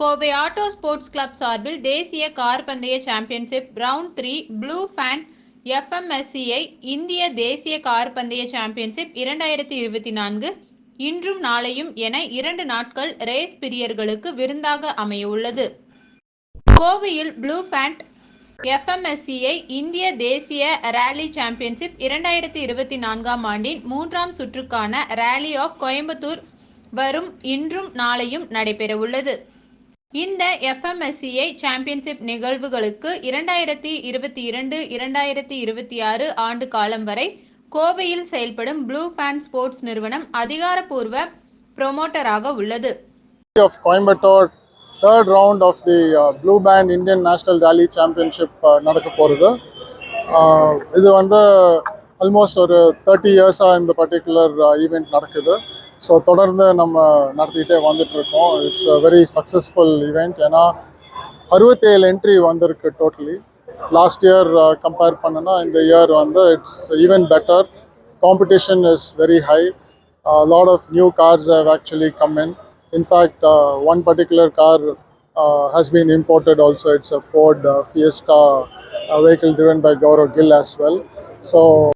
Kovai auto sports club சார்பில் தேசிய car பந்தய championship round three blue band FMSCI இந்திய தேசிய கார் பந்தய சாம்பியன்ஷிப் இரண்டாயிரத்தி இருபத்தி நான்கு இன்றும் நாளையும் என இரண்டு நாட்கள் ரேஸ் பிரியர்களுக்கு விருந்தாக அமையவுள்ளது. கோவையில் ப்ளூ ஃபேண்ட் எஃப்எம்எஸ்சிஐ இந்திய தேசிய ரேலி சாம்பியன்ஷிப் இரண்டாயிரத்தி இருபத்தி நான்காம் ஆண்டின் மூன்றாம் சுற்றுக்கான ரேலி ஆஃப் கோயம்புத்தூர் வரும் இன்றும் நாளையும் நடைபெறவுள்ளது. இந்த எஃப்எம்எஸ்சிஐ சாம்பியன்ஷிப் நிகழ்வுகளுக்கு இரண்டாயிரத்தி இருபத்தி இரண்டு இரண்டாயிரத்தி இருபத்தி ஆறு ஆண்டு காலம் வரை கோவையில் செயல்படும் ப்ளூ ஃபேன் ஸ்போர்ட்ஸ் நிறுவனம் அதிகாரப்பூர்வ ப்ரொமோட்டராக உள்ளது. Of Coimbatore third round of the blue band Indian national rally championship நடக்க போகிறது இது வந்து ஆல்மோஸ்ட் ஒரு தேர்ட்டி இயர்ஸாக இந்த பர்டிகுலர் ஈவெண்ட் நடக்குது. ஸோ தொடர்ந்து நம்ம நடத்திக்கிட்டே வந்துட்டு இருக்கோம் it's a very successful event ஏன்னா அறுபத்தேழு என்ட்ரி வந்திருக்கு டோட்டலி லாஸ்ட் இயர் கம்பேர் பண்ணனா இந்த இயர் வந்து it's even better competition is very high lot of new cars have actually come in in fact one particular car has been imported also it's a Ford Fiesta vehicle Ford by Gaurav Gill as well so